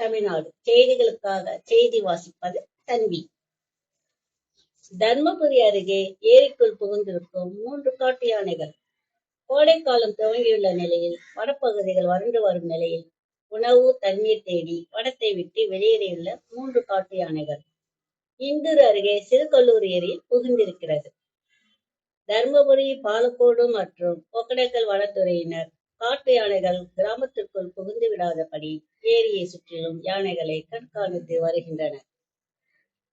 தமிழ்நாடு செய்திகளுக்காக செய்தி வாசிப்பது தன்வி. தர்மபுரி அருகே ஏரிக்குள் புகுந்திருக்கும் மூன்று காட்டு யானைகள். கோடைக்காலம் துவங்கியுள்ள நிலையில் வனப்பகுதிகள் வறண்டு வரும் நிலையில் உணவு தண்ணீர் தேடி வனத்தை விட்டு வெளியேறியுள்ள மூன்று காட்டு யானைகள். இந்தூர் அருகே சிறுகல்லூர் ஏரியில் புகுந்திருக்கிறது. தர்மபுரி பாலக்கோடு மற்றும் ஒகடேக்கல் வனத்துறையினர் காட்டு யானைகள் கிராமத்திற்குள் புகுந்து விடாதபடி ஏரியை சுற்றிலும் யானைகளை கண்காணித்து வருகின்றன.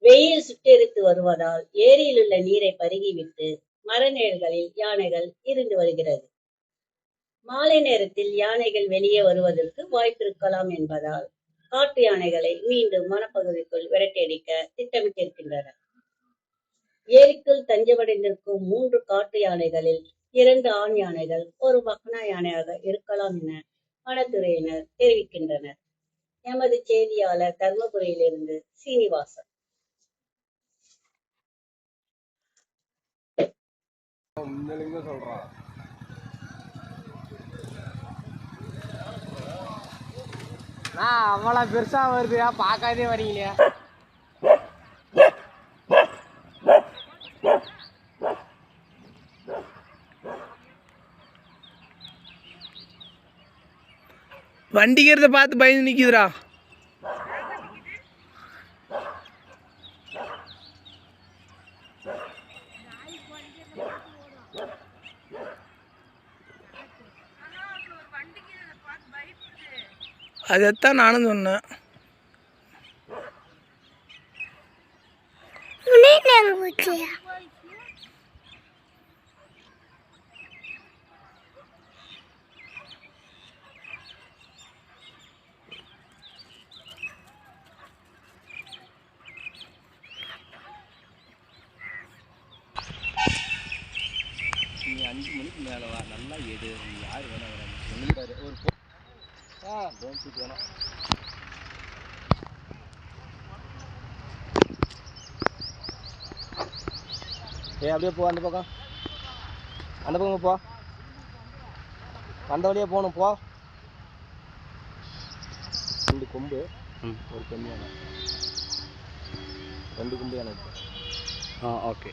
வெயில் சுட்டெரித்து வருவதால் ஏரியில் உள்ள நீரை பருகிவிட்டு மரநேர்களில் யானைகள் இருந்து வருகிறது. மாலை நேரத்தில் யானைகள் வெளியே வருவதற்கு வாய்ப்பிருக்கலாம் என்பதால் காட்டு யானைகளை மீண்டும் வனப்பகுதிக்குள் விரட்டியடிக்க திட்டமிட்டிருக்கின்றனர். ஏரிக்குள் தஞ்சமடைந்திருக்கும் மூன்று காட்டு யானைகளில் இரண்டு ஆண் யானைகள் ஒரு மக்னா யானையாக இருக்கலாம் என வனத்துறையினர் தெரிவிக்கின்றனர். எமது செய்தியாளர் தர்மபுரியிலிருந்து சீனிவாசன். முன்னாடிங்க சொல்றான் நான் அவ்வளோ பெருசா வருதுயா? பார்க்காதே வரீங்களே. வண்டிக்கிறத பார்த்து பயந்து நிற்கிதுடா அதைத்தான் நானும் சொன்னேன். நீ அஞ்சு மணிக்கு மேலே வா நல்லா எடு. நீ யார் வேணா வராங்க ஒரு போ ஆ டோன்ட் வேணாம். ஏய் அப்படியே போ அந்த பக்கம். அந்த பக்கம் போ. அந்த வழியாக போகணும் போ. ரெண்டு கொம்பு ஒரு கம்மியான ரெண்டு கொம்பு எனக்கு. ஆ ஓகே.